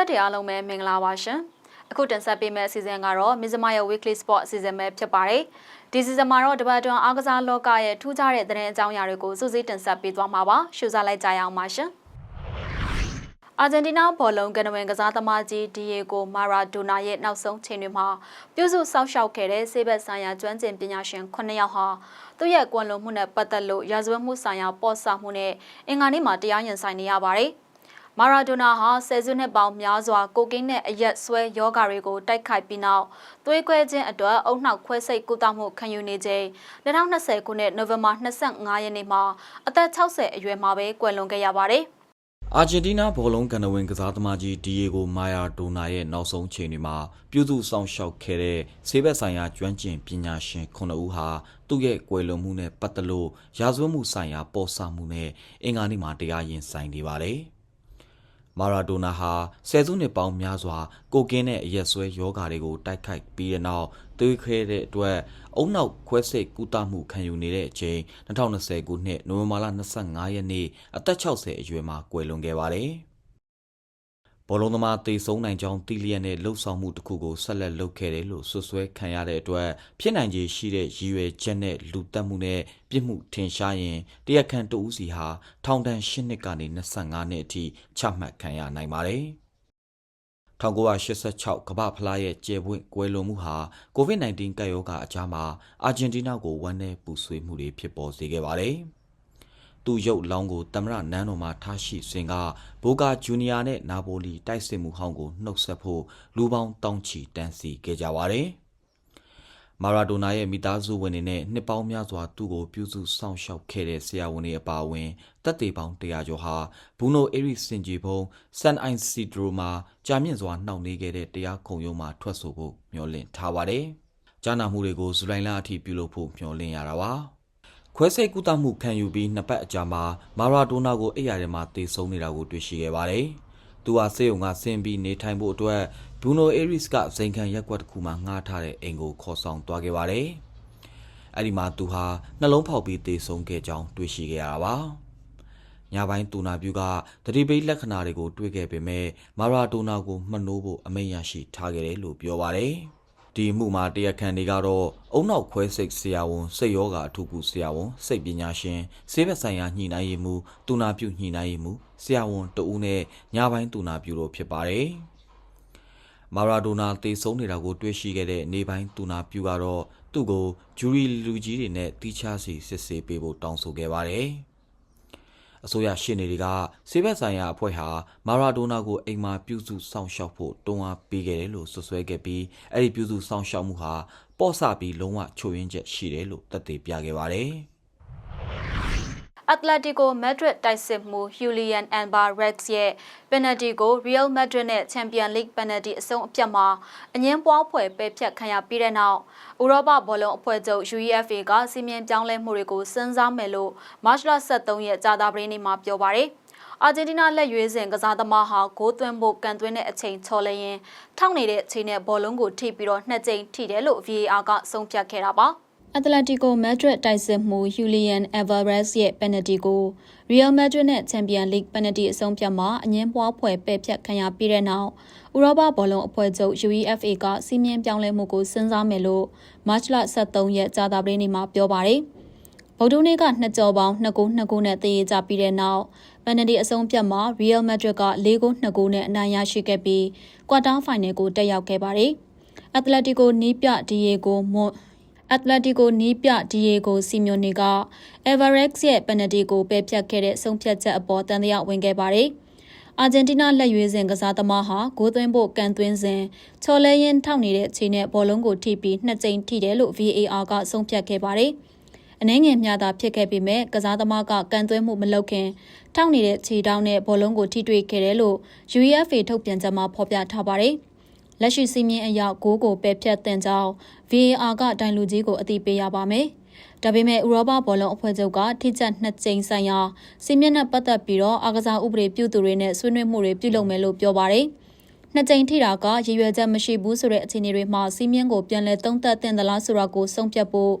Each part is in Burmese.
ရိသတ်တွေအားလုံးပဲမင်္ဂလာပါရှင်အခုတင်ဆက်ပေးမယ့်အစီအစဉ်ကတော့မစ္စမရဲ့ weekly sport အစီအစဉ်ပဲဖြစ်ပါတယ်ဒီစီဇန်မှာတော့တပတ်တွင်အားကစားလောကရဲ့ထူးခြားတဲ့သတင်းအကြောင်းအရာတွေကိုစုစည်းတင်ဆက်ပေးသွားမှာပါရှုစားလိုက်ကြရအောင်ပါရှင်အာဂျင်တီးနားဘောလုံးကနဝင်ကစားသမားကြီးဒီယေကိုမာရာဒိုနာရဲ့နောက်ဆုံးချိန်တွေမှာပြုစုစောက်ရှောက်ခဲ့တဲ့ဆေးဘက်ဆိုင်ရာကျွမ်းကျင်ပညာရှင်9ယောက်ဟာသူ့ရဲ့ကွန်လုံမှုနဲ့ပတ်သက်လို့ရာဇဝတ်မှုဆိုင်ရာပေါ်ဆမှုနဲ့အင်္ဂါနေ့မှာတရားရင်ဆိုင်နေရပါတယ်။ မာရာဒိုနာဟာဆယ်စုနှစ်ပေါင်းများစွာကိုကိန်းနဲ့အရက်ဆွဲယောဂါတွေကိုတိုက်ခိုက်ပြီးနောက်သွေးခွဲခြင်းအတွက်အုံနှောက်ခွဲစိတ်ကုသမှုခံယူနေချိန်2020ခုနှစ်နိုဝင်ဘာ25ရက်နေ့မှာအသက်60အရွယ်မှာပဲကွယ်လွန်ခဲ့ရပါတယ်။အာဂျင်တီးနားဘောလုံးကန်နဝင်ကစားသမားကြီးဒီယေဂိုမာယာဒိုနာရဲ့နောက်ဆုံးချိန်တွေမှာပြုစုဆောင်ရှောက်ခဲ့တဲ့ဆေးဘက်ဆိုင်ရာကျွမ်းကျင်ပညာရှင်ခုနှစ်ဦးဟာသူ့ရဲ့ကွယ်လွန်မှုနဲ့ပတ်သက်လို့ရာဇဝတ်မှုဆိုင်ရာပေါ်ဆမှုနဲ့အင်္ဂါနေ့မှာတရားရင်ဆိုင်နေပါတယ်။ မာရာဒိုနာဟာဆယ်စုနှစ်ပေါင်းများစွာကိုကင်းတဲ့အရက်ဆွဲယောဂါတွေကိုတိုက်ခိုက်ပြီးတဲ့နောက်သွေးခဲတဲ့အတွက်အုံနောက်ခွဲစိတ်ကုသမှုခံယူနေတဲ့အချိန်2020ခုနှစ်နိုဝင်ဘာလ25ရက်နေ့အသက်60အရွယ်မှာကွယ်လွန်ခဲ့ပါတယ်။ ဘောလုံးသမားတေဆုံးနိုင်ကြောင်းတီလျက်နဲ့လှုပ်ဆောင်မှုတစ်ခုကိုဆက်လက်လုပ်ခဲ့တယ်လို့ဆွဆွဲခံရတဲ့အတွက်ဖြစ်နိုင်ခြေရှိတဲ့ရည်ရွယ်ချက်နဲ့လူတက်မှုနဲ့ပြစ်မှုထင်ရှားရင်တရားခံတဦးစီဟာထောင်ဒဏ်၈နှစ်ကနေ25နှစ်အထိချမှတ်ခံရနိုင်ပါတယ်။1986ကမ္ဘာဖလားရဲ့ကျယ်ပွင့်ကွယ်လွန်မှုဟာ COVID-19 ကပ်ရောဂါအကြားမှာအာဂျင်တီးနားကိုဝမ်းနည်းပူဆွေးမှုတွေဖြစ်ပေါ်စေခဲ့ပါတယ်။ သူ့ရုပ်လောင်းကိုတမရနန်းတော်မှာထားရှိစဉ်ကဘိုကာဂျူနီယာနဲ့နာပိုလီတိုက်စစ်မှုဟောင်းကိုနှုတ်ဆက်ဖို့လူပေါင်းတောင်းချီတန်းစီခဲ့ကြပါတယ်။မာရာဒိုနာရဲ့မိသားစုဝင်တွေနဲ့နှစ်ပေါင်းများစွာသူ့ကိုပြုစုစောင့်ရှောက်ခဲ့တဲ့ဆရာဝန်တွေအပါအဝင်တပ်သေးပေါင်း100ကျော်ဟာဘူနိုအေရစ်စင်ဂျီဘုံဆန်အိုင်စီဒရိုမှာကြာမြင့်စွာနှောင့်နှေးခဲ့တဲ့တရားခုံရုံးမှာထွက်ဆိုဖို့မျှော်လင့်ထားပါတယ်။ကြားနာမှုတွေကိုဇူလိုင်လအထိပြုလုပ်ဖို့မျှော်လင့်ရတာပါ။ ခွဲစိတ်ကုသမှုခံယူပြီးနှစ်ပတ်အကြာမှာမာရာဒိုနာကိုအိပ်ရာထဲမှာတေဆုံးနေတာကိုတွေ့ရှိခဲ့ပါတယ်။သူဟာစေယုံကဆင်းပြီးနေထိုင်ဖို့အတွက်ဘူနိုအေရစ်ကဇိမ်ခံရက်ကွက်တစ်ခုမှာငှားထားတဲ့အိမ်ကိုခေါ်ဆောင်သွားခဲ့ပါတယ်။အဲ့ဒီမှာသူဟာနှလုံးဖောက်ပြီးတေဆုံးခဲ့ကြောင်းတွေ့ရှိခဲ့ရတာပါ။ညပိုင်းတူနာပြူကတတိပိတ်လက္ခဏာတွေကိုတွေ့ခဲ့ပေမဲ့မာရာဒိုနာကိုမှတ်နိုးဖို့အမိန့်ရရှိထားခဲ့တယ်လို့ပြောပါတယ်။ ဒီမှုမှာတရားခံတွေကတော့အုံနောက်ခွဲစိတ်ဆရာဝန်စိတ်ယောဂအထူးကုဆရာဝန်စိတ်ပညာရှင်ဆေးဘက်ဆိုင်ရာညှိနှိုင်းရေးမှုတူနာပြုညှိနှိုင်းရေးမှုဆရာဝန်တဦးနဲ့ညပိုင်းတူနာပြုလို့ဖြစ်ပါတယ်မာရာဒိုနာတေဆုံးနေတာကိုတွေ့ရှိခဲ့တဲ့နေပိုင်းတူနာပြုကတော့သူ့ကိုဂျူရီလူကြီးတွေနဲ့တီးခြားစီစစ်ဆေးပေးဖို့တောင်းဆိုခဲ့ပါတယ်။ အစိုးရရှေ့နေတွေကဆေးဘက်ဆိုင်ရာအဖွဲ့ဟာမာရာဒိုနာကိုအိမ်မှာပြုစုစောင့်ရှောက်ဖို့တွန်းအားပေးခဲ့တယ်လို့ဆွဆွဲခဲ့ပြီးအဲ့ဒီပြုစုစောင့်ရှောက်မှုဟာပေါ့ဆပြီးလုံးဝချို့ယွင်းချက်ရှိတယ်လို့သက်သေပြခဲ့ပါတယ်။ အက်တလက်တီကိုမက်ဒရစ်တိုက်စစ်မှုဟူလီယန်အန်ဘာရက်စ်ရဲ့ပယ်နတီကိုရီယယ်မက်ဒရစ်နဲ့ချန်ပီယံလိဂ်ပယ်နတီအဆုံးအပြတ်မှာအငင်းပွားဖွဲ့ပယ်ဖြတ်ခံရပြီးတဲ့နောက်ဥရောပဘောလုံးအဖွဲ့ချုပ် UEFA ကစီမံပြောင်းလဲမှုတွေကိုစဉ်းစားမယ်လို့မတ်လ23ရက်ကြာသပတေးနေ့မှာပြောပါတယ်အာဂျင်တီးနားလက်ရွေးစင်ကစားသမားဟာဂိုးသွင်းဖို့ကန်သွင်းတဲ့အချိန်ချော်လဲရင်ထောက်နေတဲ့အချိန်နဲ့ဘောလုံးကိုထိပြီးတော့နှစ်ကြိမ်ထိတယ်လို့ VAR ကဆုံးဖြတ်ခဲ့တာပါ။ အက်တလက်တီကိုမက်ဒရစ်တိုက်စစ်မှုဟူလီယန်အဗာရက်စ်ရဲ့ပယ်နတီကိုရီယယ်မက်ဒရစ်နဲ့ချန်ပီယံလိဂ်ပယ်နတီအဆုံးဖြတ်မှာအငင်းပွားဖွဲ့ပယ်ဖြတ်ခံရပြီးတဲ့နောက်ဥရောပဘောလုံးအဖွဲ့ချုပ် UEFA ကစီမံပြောင်းလဲမှုကိုစဉ်းစားမယ်လို့မတ်လ23ရက်ကြာသပတေးနေ့မှာပြောပါတယ်။ဗုဒ္ဓနေ့ကနှစ်ကြော်ပေါင်း2ဂိုး2ဂိုးနဲ့တည်ရကြပြီးတဲ့နောက်ပယ်နတီအဆုံးဖြတ်မှာရီယယ်မက်ဒရစ်က4ဂိုး2ဂိုးနဲ့အနိုင်ရရှိခဲ့ပြီးကွာတာဖိုင်နယ်ကိုတက်ရောက်ခဲ့ပါတယ်။အက်တလက်တီကိုနီးပြဒီယေဂိုမွန် အက်တလက်တီကိုနီးပြဒီယေကိုစီမျိုးနီကအက်ဗာရက်စ်ရဲ့ပယ်နတီကိုပယ်ဖြတ်ခဲ့တဲ့ဆုံးဖြတ်ချက်အပေါ်တန်တရားဝင်ခဲ့ပါတယ်။အာဂျင်တီးနားလက်ရွေးစင်ကစားသမားဟာဂိုးသွင်းဖို့ကန်သွင်းစဉ်ချော်လဲရင်ထောက်နေတဲ့ခြေနဲ့ဘောလုံးကိုထိပြီးနှစ်ကြိမ်ထိတယ်လို့ VAR ကဆုံးဖြတ်ခဲ့ပါတယ်။အနှဲငယ်မျှတာဖြစ်ခဲ့ပေမဲ့ကစားသမားကကန်သွင်းမှုမလုပ်ခင်ထောက်နေတဲ့ခြေတောင်းနဲ့ဘောလုံးကိုထိတွေ့ခဲ့တယ်လို့ UEFA ထုတ်ပြန်ချက်မှာဖော်ပြထားပါတယ်။ လက်ရှိစီမင်းအရောက်ဂိုးကိုပယ်ဖြတ်တင်ကြောင်း VAR ကတိုင်လူကြီးကိုအသိပေးရပါမယ်။ဒါပေမဲ့ဥရောပဘောလုံးအဖွဲ့ချုပ်ကထိကျပ်နှစ်ကြိမ်ဆိုင်ရာစီမင်းနဲ့ပတ်သက်ပြီးတော့အာကစားဥပဒေပြုသူတွေနဲ့ဆွေးနွေးမှုတွေပြုလုပ်မယ်လို့ပြောပါတယ်။နှစ်ကြိမ်ထိတာကရည်ရွယ်ချက်မရှိဘူးဆိုတဲ့အခြေအနေတွေမှာစီမင်းကိုပြန်လည်သုံးသပ်တင်သလားဆိုတာကိုဆုံးဖြတ်ဖို့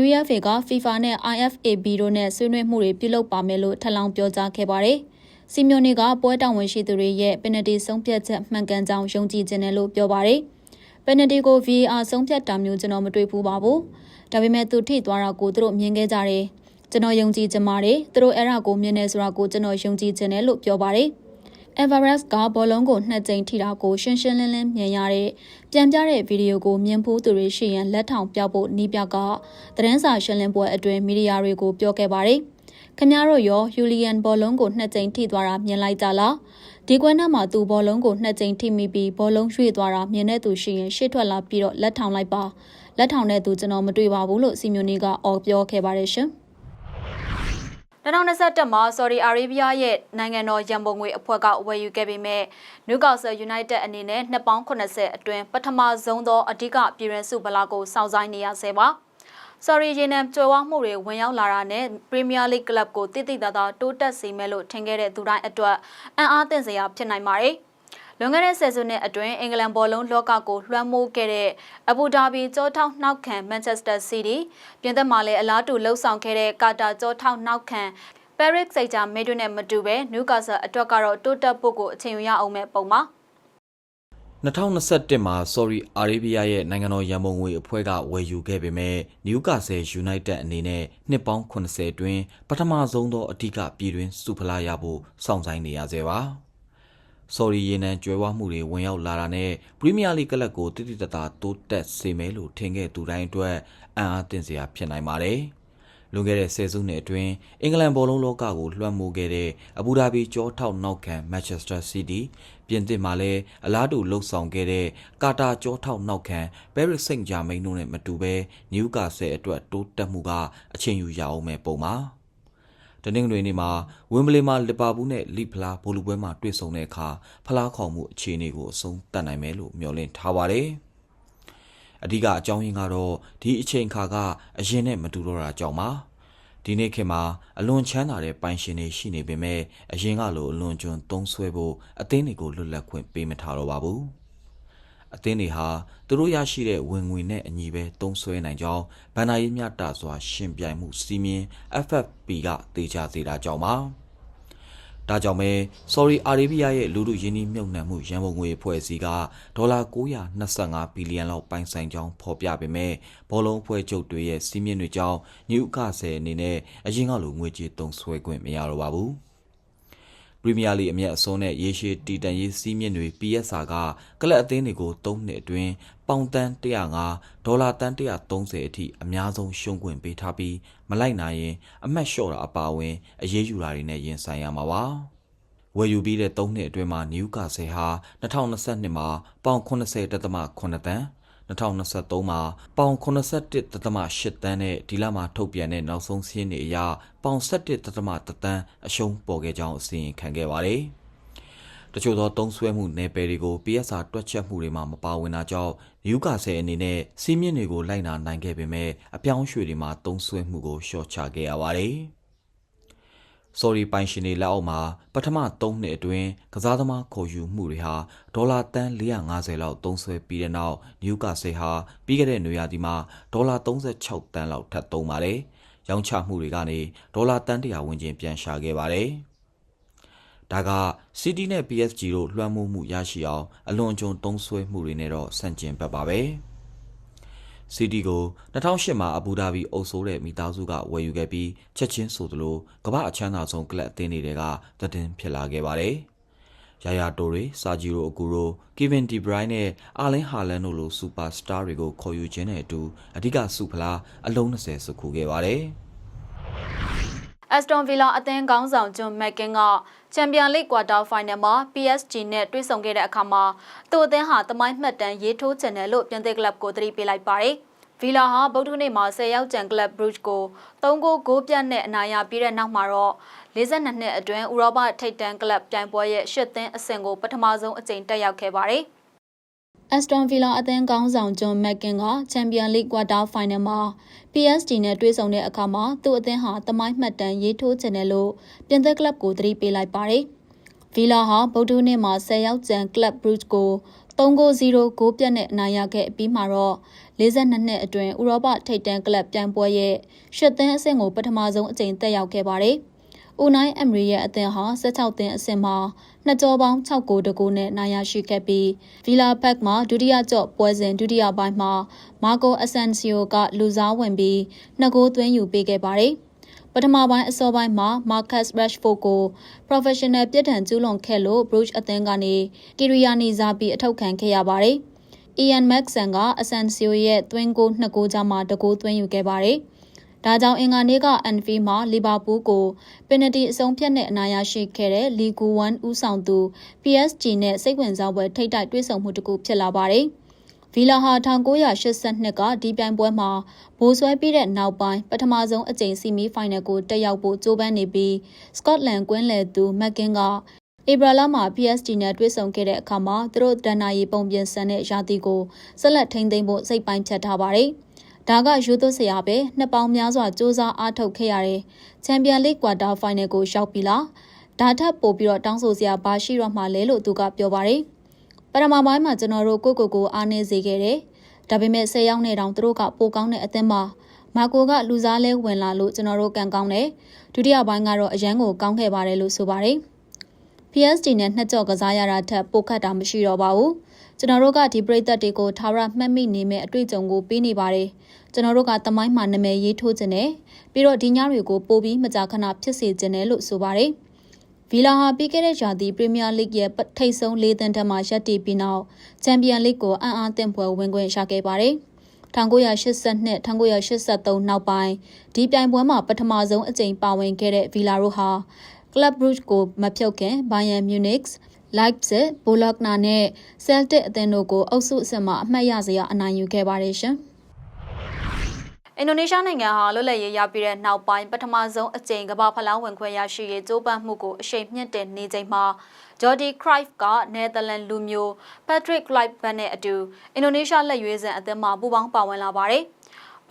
UEFA က FIFA နဲ့ IFAB တို့နဲ့ဆွေးနွေးမှုတွေပြုလုပ်ပါမယ်လို့ထပ်လောင်းပြောကြားခဲ့ပါတယ်။ စီမျိုးနီကပွဲတောင်ဝင်ရှိသူတွေရဲ့ပင်နတီဆုံးဖြတ်ချက်မှန်ကန်ကြောင်းယုံကြည်ခြင်းတယ်လို့ပြောပါတယ်။ပင်နတီကို VAR ဆုံးဖြတ်တာမျိုးကျွန်တော်မတွေ့ဘူးပါဘူး။ဒါပေမဲ့သူထိသွားတာကိုသူတို့မြင်ခဲ့ကြတယ်။ကျွန်တော်ယုံကြည်ခြင်းပါတယ်။သူတို့အဲ့ဒါကိုမြင်နေဆိုတာကိုကျွန်တော်ယုံကြည်ခြင်းတယ်လို့ပြောပါတယ်။ Everest ကဘောလုံးကိုနှစ်ကြိမ်ထိတာကိုရှင်းရှင်းလင်းလင်းမြင်ရတဲ့ပြန်ပြတဲ့ဗီဒီယိုကိုမြင်ဖို့သူတွေရှိရင်လက်ထောင်ပြဖို့နီးပြကသတင်းစာရှင်းလင်းပွဲအတွင်းမီဒီယာတွေကိုပြောခဲ့ပါတယ်။ ခင်ဗျားတို့ရောယူလီယန်ဘောလုံးကိုနှစ်ကြိမ်ထိသွားတာမြင်လိုက်ကြလား။ဒီကွဲနောက်မှာသူဘောလုံးကိုနှစ်ကြိမ်ထိမိပြီးဘောလုံးရွှေ့သွားတာမြင်တဲ့သူရှိရင်ရှေ့ထွက်လာပြီးတော့လက်ထောင်လိုက်ပါ။လက်ထောင်တဲ့သူကျွန်တော်မတွေ့ပါဘူးလို့စီမျိုးနီကအော်ပြောခဲ့ပါတယ်ရှင်။2021မှာ Saudi Arabia ရဲ့နိုင်ငံတော်ရန်ပုံငွေအဖွဲ့ကဝယ်ယူခဲ့ပေမဲ့ Newcastle United အနေနဲ့နှစ်ပေါင်း80အတွင်းပထမဆုံးသောအဓိကပြည်ရန်စုဗလာကိုစောင့်ဆိုင်နေရဆဲပါ။ Sorry ရေနံကြွယ်ဝမှုတွေဝင်ရောက်လာတာနဲ့ Premier League Club ကိုတိတိတသားတိုးတက်စေမယ်လို့ထင်ခဲ့တဲ့သူတိုင်းအတွက်အံ့အားသင့်စရာဖြစ်နိုင်ပါတယ်။လွန်ခဲ့တဲ့ဆယ်စုနှစ်အတွင်းအင်္ဂလန်ဘောလုံးလောကကိုလွှမ်းမိုးခဲ့တဲ့အဘူဒါဘီကြောထောက်နှောက်ခံမန်ချက်စတာစီးတီးပြင်သစ်မှာလည်းအလားတူလှုပ်ဆောင်ခဲ့တဲ့ကာတာကြောထောက်နှောက်ခံပဲရစ်စိတ်ချာမေဒွနဲ့မတူပဲနယူကာဆယ်အတွက်ကတော့တိုးတက်ဖို့ကိုအချိန်ယူရအောင်မဲ့ပုံပါ 2021မှာ Sorry Arabia ရဲ့နိုင်ငံတော်ရန်ပုံငွေအဖွဲ့ကဝယ်ယူခဲ့ပေမဲ့ Newcastle United အနေနဲ့နှစ်ပေါင်း80အတွင်းပထမဆုံးသောအထူးပြည်တွင်းစုဖလားရဖို့စောင့်ဆိုင်နေရသေးပါ။ Sorry ရေနံကျွဲဝမှုတွေဝင်ရောက်လာတာနဲ့ Premier League ကလပ်ကိုတိတိတသားတိုးတက်စေမယ်လို့ထင်ခဲ့သူတိုင်းအတွက်အံ့အားသင့်စရာဖြစ်နိုင်ပါတယ်။လွန်ခဲ့တဲ့ဆယ်စုနှစ်အတွင်းအင်္ဂလန်ဘောလုံးလောကကိုလွှမ်းမိုးခဲ့တဲ့အဘူဒါဘီကြောထောက်နောက်ခံမန်ချက်စတာစီးတီး ပြင်သစ်မှာလည်းအလားတူလှုပ်ဆောင်ခဲ့တဲ့ကာတာကြောထောက်နောက်ခံပဲရစ်စိန့်ဂျာမိန်တို့နဲ့မတူဘဲနယူကာဆယ်အတွက်တိုးတက်မှုကအချိန်ယူရအောင်မဲ့ပုံပါတနင်္ဂနွေနေ့မှာဝင်းဘလီမှာလီဗာပူးနဲ့လီဖလားဘောလုံးပွဲမှာတွေ့ဆုံတဲ့အခါဖလားခေါ်မှုအခြေအနေကိုအဆုံးသတ်နိုင်မယ်လို့မျှော်လင့်ထားပါတယ်။အဓိကအကြောင်းရင်းကတော့ဒီအချိန်ခါကအရင်နဲ့မတူတော့တာကြောင့်ပါ ဒီနေ့ခေတ်မှာအလွန်ချမ်းသာတဲ့ပိုင်ရှင်တွေရှိနေပေမဲ့အရင်ကလိုအလွန်ကျွံသုံးဆွဲဖို့အသင်းတွေကိုလွတ်လပ်ခွင့်ပေးမထားတော့ပါဘူးအသင်းတွေဟာသူတို့ရရှိတဲ့ဝင်ငွေနဲ့အညီပဲသုံးဆွဲနိုင်ကြောင်းဗန်နာရေးမြတာစွာရှင်ပြိုင်မှုစီးမြင် FFP ကတေချာစေတာကြောင့်ပါ ဒါကြောင့်ပဲ Sorry Arabia ရဲ့လူလူရင်းနှီးမြှုပ်နှံမှုရန်ပုံငွေအဖွဲ့အစည်းကဒေါ်လာ925ဘီလီယံလောက်ပိုင်ဆိုင်ကြောင်းဖော်ပြပေမဲ့ဘောလုံးအဖွဲ့ချုပ်တွေရဲ့စီးမြင့်တွေကြောင့်ညူကာဆယ်အနေနဲ့အရင်ကလိုငွေကြေးသုံးစွဲခွင့်မရတော့ပါဘူး ပရီးမီးယားလိအမျက်အစွန်းနဲ့ရေရှည်တီတန်ရေးစီးမြင့်တွေ PSR ကကလပ်အသင်းတွေကို၃နှစ်အတွင်းပေါင်တန်း105ဒေါ်လာတန်း130အထိအများဆုံးရှုံးခွင့်ပေးထားပြီးမလိုက်နိုင်ရင် အမှတ်လျှော့တာအပါအဝင်အရေးယူတာတွေနဲ့ရင်ဆိုင်ရမှာပါဝယ်ယူပြီးတဲ့၃နှစ်အတွင်းမှာနယူကာဆယ်ဟာ2022မှာပေါင်80.8တန်း 2023မှာပေါင်81.8တန်းနဲ့ဒီလမှာထုတ်ပြန်တဲ့နောက်ဆုံးစည်းရင်းတွေအရပေါင်17.1တန်းအရှုံးပေါ်ခဲ့ကြောင်းအစီရင်ခံခဲ့ပါတယ်။တချို့သောတုံးဆွဲမှုနယ်ပယ်တွေကို PSR တွက်ချက်မှုတွေမှာမပါဝင်တာကြောင့်နယူကာဆယ်အနေနဲ့စီးမြင့်တွေကိုလိုက်နာနိုင်ခဲ့ပေမဲ့အပြောင်းရွှေ့တွေမှာတုံးဆွဲမှုကိုလျှော့ချခဲ့ရပါတယ်။ Sorry ပိုင်ရှင်တွေလက်အောက်မှာပထမ3နှစ်အတွင်းကစားသမားခေါ်ယူမှုတွေဟာဒေါ်လာတန်း450လောက်သုံးစွဲပြီးတဲ့နောက်နယူကာဆယ်ဟာပြီးခဲ့တဲ့နွေရာသီမှာဒေါ်လာ36တန်းလောက်ထပ်သုံးပါတယ်။ရောင်းချမှုတွေကနေဒေါ်လာတန်း100ဝန်းကျင်ပြန်ရှာခဲ့ပါတယ်။ဒါက City နဲ့ PSG တို့လွှမ်းမိုးမှုရရှိအောင်အလွန်ကြုံတုံးဆွဲမှုတွေနဲ့တော့ဆန့်ကျင်ဘက်ပါပဲ။ City ကို2008မှာအဘူဒါဘီအုပ်စိုးတဲ့မိသားစုကဝယ်ယူခဲ့ပြီးချက်ချင်းဆိုသလိုကမ္ဘာအချမ်းသာဆုံးကလပ်အသင်းတွေကသတင်းဖြစ်လာခဲ့ပါတယ်။ယာယာတိုရီ၊ဆာဂျီရိုအကူရို၊ကီဗင်ဒီဘရိုင်းနဲ့အာလင်ဟာလန်တို့လိုစူပါစတာတွေကိုခေါ်ယူခြင်းနဲ့အတူအဓိကစုဖလားအလုံး20စုခုခဲ့ပါတယ်။ Aston Villa အသင်းကောင်းဆောင်ဂျွန်မက်ကင်ကချန်ပီယံလိကွာတာဖိုင်နယ်မှာ PSG နဲ့တွေ့ဆုံခဲ့တဲ့အခါမှာသူ့အသင်းဟာတမိုင်းမှတ်တမ်းရေးထိုးချင်တယ်လို့ပြင်သစ်ကလပ်ကိုသတိပေးလိုက်ပါတယ်။ဗီလာဟာဗုဒ္ဓနေ့မှာ10ရောက်ကျန်ကလပ်ဘရုချ်ကို3ဂိုးဂိုးပြတ်နဲ့အနိုင်ရပြီးတဲ့နောက်မှာတော့42နှစ်အတွင်းဥရောပထိပ်တန်းကလပ်ပြိုင်ပွဲရဲ့ရှစ်သင်းအဆင့်ကိုပထမဆုံးအကြိမ်တက်ရောက်ခဲ့ပါတယ်။ Aston Villa အသင်းကောင်းဆောင်ဂျွန်မက်ကင်ကချန်ပီယံလိကွာတာဖိုင်နယ်မှာ PSG နဲ့တွေ့ဆုံတဲ့အခါမှာသူ့အသင်းဟာတမိုင်းမှတ်တမ်းရေးထိုးချင်တယ်လို့ပြင်သစ်ကလပ်ကိုသတိပေးလိုက်ပါတယ်။ Villa ဟာဗုဒ္ဓနေ့မှာ10ရောက်ကျန်ကလပ်ဘရုချ်ကို3-0ဂိုးပြတ်နဲ့အနိုင်ရခဲ့ပြီးမှတော့42နှစ်အတွင်းဥရောပထိပ်တန်းကလပ်ပြိုင်ပွဲရဲ့ရှစ်သင်းအဆင့်ကိုပထမဆုံးအကြိမ်တက်ရောက်ခဲ့ပါတယ်။။ ဦးနိုင်အမရီရဲ့အသင်းဟာ16သင်းအဆင့်မှာနှစ်ကြောပေါင်း6ဂိုးတကူနဲ့နိုင်ရရှိခဲ့ပြီးဗီလာဘက်မှာဒုတိယကြော့ပွဲစဉ်ဒုတိယပိုင်းမှာမာကိုအဆန်စီယိုကလူစားဝင်ပြီးနှစ်ဂိုးသွင်းယူပေးခဲ့ပါတယ်။ပထမပိုင်းအစောပိုင်းမှာ Marcus Rashford ကို professional ပြစ်ဒဏ်ကျူးလွန်ခဲ့လို့ Bruges အသင်းကနေကီရီယာနီဇာပီအထောက်ခံခဲ့ရပါတယ်။ Ian Maxson ကအဆန်စီယိုရဲ့သွင်းဂိုးနှစ်ဂိုးကြားမှာတဂိုးသွင်းယူခဲ့ပါတယ်။ ဒါကြောင့်အင်္ဂါနေ့ကအန်ဖီမှာလီဗာပူးကိုပယ်နတီအဆုံးဖြတ်နဲ့အနိုင်ရရှိခဲ့တဲ့လီဂူ1ဦးဆောင်သူ PSG နဲ့စိတ်ဝင်စားပွဲထိတ်တိုက်တွေ့ဆုံမှုတစ်ခုဖြစ်လာပါတယ်။ဗီလာဟာ1982ကဒီပြိုင်ပွဲမှာဘိုးဆွဲပြီးတဲ့နောက်ပိုင်းပထမဆုံးအကြိမ်စီမီဖိုင်နယ်ကိုတက်ရောက်ဖို့ကြိုးပမ်းနေပြီးစကော့တလန်ကွင်းလယ်သူမက်ကင်ကဧပြီလမှာ PSG နဲ့တွေ့ဆုံခဲ့တဲ့အခါမှာသူတို့ဒဏ္ဍာရီပုံပြင်ဆန်တဲ့ရာသီကိုဆက်လက်ထိန်းသိမ်းဖို့စိတ်ပိုင်းဖြတ်ထားပါတယ်။ ဒါကယူသွစရာပဲနှစ်ပေါင်းများစွာစူးစမ်းအားထုတ်ခဲ့ရတယ်။ချန်ပီယံလိကွာတာဖိုင်နယ်ကိုရောက်ပြီလား။ဒါထပ်ပို့ပြီးတော့တောင်းဆိုစရာဘာရှိတော့မှလဲလို့သူကပြောပါတယ်။ပထမပိုင်းမှာကျွန်တော်တို့ကိုကိုကိုအားနေစေခဲ့တယ်။ဒါပေမဲ့၁၀ယောက်နဲ့တောင်သူတို့ကပိုကောင်းတဲ့အသင်းမှာမာကိုကလူစားလဲဝင်လာလို့ကျွန်တော်တို့ကန်ကောင်းတယ်။ဒုတိယပိုင်းကတော့အရန်ကိုကောင်းခဲ့ပါတယ်လို့ဆိုပါတယ်။ PSG နဲ့နှစ်ကြော့ကစားရတာထက်ပိုခတ်တာမရှိတော့ပါဘူး။ ကျွန်တော်တို့ကဒီပရိသတ်တွေကိုထာဝရမှတ်မိနေမဲ့အတွေ့အကြုံကိုပေးနေပါတယ်။ကျွန်တော်တို့ကတမိုင်းမှာနာမည်ရေးထိုးခြင်းနဲ့ပြီးတော့ဒီညတွေကိုပိုပြီးမကြာခဏဖြစ်စေခြင်းနဲ့လို့ဆိုပါတယ်။ဗီလာဟာပြီးခဲ့တဲ့ရာသီပရီးမီးယားလိဂ်ရဲ့ထိပ်ဆုံး၄သန်းထက်မှရပ်တည်ပြီးနောက်ချန်ပီယံလိဂ်ကိုအံ့အားသင့်ဖွယ်ဝင်ခွင့်ရခဲ့ပါတယ်။1982 1983နောက်ပိုင်းဒီပြိုင်ပွဲမှာပထမဆုံးအကြိမ်ပါဝင်ခဲ့တဲ့ဗီလာတို့ဟာ Club Brugge ကိုမဖြုတ်ခင် Bayern Munich, Leipzig, Bologna နဲ့ Celtic အသင်းတို့ကိုအုပ်စုအဆင့်မှာအမှတ်ရစရာအနိုင်ယူခဲ့ပါတယ်ရှင်။အင်ဒိုနီးရှားနိုင်ငံဟာလွတ်လပ်ရေးရပြီးတဲ့နောက်ပိုင်းပထမဆုံးအကြိမ်ကမ္ဘာဖလားဝင်ခွင့်ရရှိရေးကြိုးပမ်းမှုကိုအရှိန်မြင့်တင်နေချိန်မှာဂျော်ဒီခရိုက်ဖ်ကနယ်သာလန်လူမျိုးပက်ထရစ်ကလိုက်ဘတ်နဲ့အတူအင်ဒိုနီးရှားလက်ရွေးစံအသင်းမှပူးပေါင်းပါဝင်လာပါတယ်။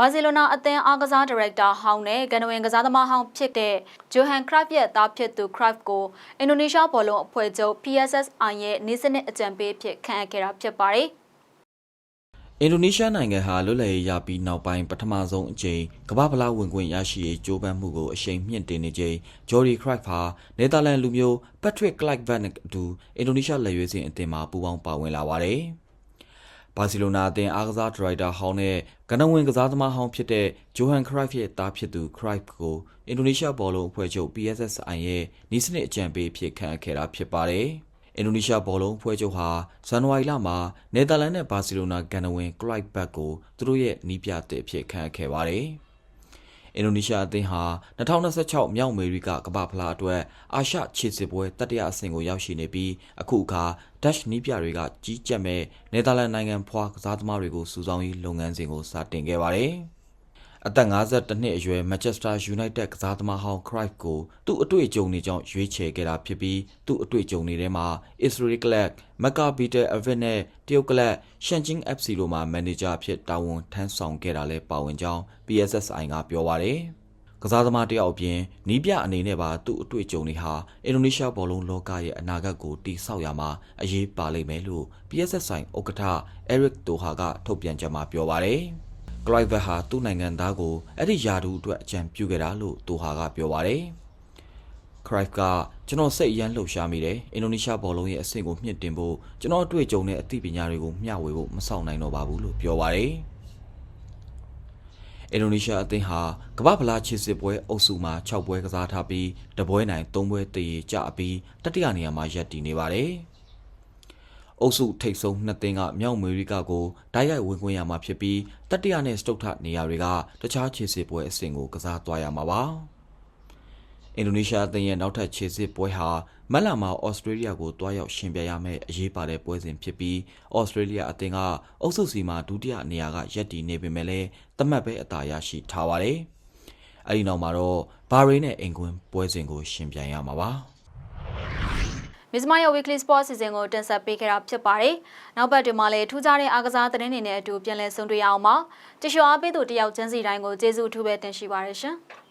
ဘာစီလိုနာအသင်းအားကစားဒါရိုက်တာဟောင်းနဲ့ကန်နဝင်ကစားသမားဟောင်းဖြစ်တဲ့ဂျိုဟန်ခရိုက်ရဲ့သားဖြစ်သူခရိုက်ကိုအင်ဒိုနီးရှားဘောလုံးအဖွဲ့ချုပ် PSSI ရဲ့နေစနစ်အကြံပေးဖြစ်ခန့်အပ်ခဲ့တာဖြစ်ပါတယ်။အင်ဒိုနီးရှားနိုင်ငံဟာလွတ်လပ်ရေးရပြီးနောက်ပိုင်းပထမဆုံးအကြိမ်ကမ္ဘာဖလားဝင်ခွင့်ရရှိရေးကြိုးပမ်းမှုကိုအရှိန်မြင့်တင်နေချိန်ဂျော်ဒီခရိုက်ဖာနယ်သာလန်လူမျိုးပက်ထရစ်ကလိုက်ဗတ်နဲ့အတူအင်ဒိုနီးရှားလက်ရွေးစင်အသင်းမှာပူးပေါင်းပါဝင်လာပါတယ်။ ဘာစီလိုနာအသင်းအားကစားဒရိုက်တာဟောင်းနဲ့ကနဝင်ကစားသမားဟောင်းဖြစ်တဲ့ဂျိုဟန်ခရိုက်ရဲ့သားဖြစ်သူခရိုက်ကိုအင်ဒိုနီးရှားဘောလုံးအဖွဲ့ချုပ် PSSI ရဲ့နီးစနစ်အကြံပေးဖြစ်ခန့်အပ်ခဲ့တာဖြစ်ပါတယ်။အင်ဒိုနီးရှားဘောလုံးဖွဲ့ချုပ်ဟာဇန်နဝါရီလမှာနယ်သာလန်နဲ့ဘာစီလိုနာကန်နဝင်ကလိုက်ဘတ်ကိုသူတို့ရဲ့နီးပြတဲ့အဖြစ်ခန့်အပ်ခဲ့ပါတယ်။ အင်ဒိုနီးရှားအသင်းဟာ2026မြောက်အမေရိကကမ္ဘာဖလားအတွက်အာရှခြေစစ်ပွဲတတိယအဆင့်ကိုရောက်ရှိနေပြီးအခုအခါဒက်ရှ်နီးပြတွေကကြီးကြပ်မဲ့နယ်သာလန်နိုင်ငံဖွာကစားသမားတွေကိုစုဆောင်းရေးလုပ်ငန်းစဉ်ကိုစတင်ခဲ့ပါတယ်။ အသက်52နှစ်အရွယ် Manchester United ကစားသမားဟောင်း Cruyff ကိုသူ့အတွေ့အကြုံတွေကြောင့်ရွေးချယ်ခဲ့တာဖြစ်ပြီးသူ့အတွေ့အကြုံတွေထဲမှာ Israel Club, Maccabi Tel Aviv နဲ့တရုတ်ကလပ် Shanjin FC တို့မှာမန်နေဂျာအဖြစ်တာဝန်ထမ်းဆောင်ခဲ့တာလည်းပါဝင်ကြောင်း PSSI ကပြောပါတယ်။ကစားသမားတယောက်အပြင်နီးပြအနေနဲ့ပါသူ့အတွေ့အကြုံတွေဟာအင်ဒိုနီးရှားဘောလုံးလောကရဲ့အနာဂတ်ကိုတည်ဆောက်ရမှာအရေးပါလိမ့်မယ်လို့ PSSI ဥက္ကဋ္ဌ Eric Toha ကထုတ်ပြန်ချက်မှာပြောပါတယ်။ Clive ဟာသူ့နိုင်ငံသားကိုအဲ့ဒီယာဒူအတွက်အကြံပြုခဲ့တာလို့တူဟာကပြောပါတယ်။ Clive ကကျွန်တော်စိတ်အရမ်းလှုပ်ရှားမိတယ်။အင်ဒိုနီးရှားဘောလုံးရဲ့အဆင့်ကိုမြင့်တင်ဖို့ကျွန်တော်အတွေ့အကြုံနဲ့အသိပညာတွေကိုမျှဝေဖို့မဆောင်နိုင်တော့ပါဘူးလို့ပြောပါတယ်။အင်ဒိုနီးရှားအသင်းဟာကမ္ဘာဖလားခြေစစ်ပွဲအုပ်စုမှာ6ပွဲကစားထားပြီးတပွဲနိုင်3ပွဲတည်ကြပြီးတတိယနေရာမှာရပ်တည်နေပါတယ်။ အုပ်စုထိပ်ဆုံးနှစ်သင်းကမြောက်အမေရိကကိုတိုက်ရိုက်ဝင်ခွင့်ရမှာဖြစ်ပြီးတတိယနဲ့စတုတ်ထနေရာတွေကတခြားခြေစစ်ပွဲအဆင့်ကိုကစားသွားရမှာပါ။အင်ဒိုနီးရှားအသင်းရဲ့နောက်ထပ်ခြေစစ်ပွဲဟာမက်လာမှာဩစတြေးလျကိုတွားရောက်ရှင်ပြိုင်ရမယ့်အရေးပါတဲ့ပွဲစဉ်ဖြစ်ပြီးဩစတြေးလျအသင်းကအုပ်စုစီမှာဒုတိယနေရာကရပ်တည်နေပေမဲ့လည်းတမတ်ပဲအသာရရှိထားပါတယ်။အဲဒီနောက်မှာတော့ဘာရိန်းနဲ့အင်ကွင်းပွဲစဉ်ကိုရှင်ပြိုင်ရမှာပါ။ Miss Maya Weekly Sports စီစဉ်ကိုတင်ဆက်ပေးခဲ့တာဖြစ်ပါတယ်။နောက်ပတ်ဒီမှာလည်းထူးခြားတဲ့အားကစားသတင်းတွေနဲ့အတူပြန်လည်ဆုံတွေ့ရအောင်ပါ။တ िश ောအားပေးသူတယောက်ချင်းစီတိုင်းကိုကျေးဇူးအထူးပဲတင်ရှိပါရရှင်။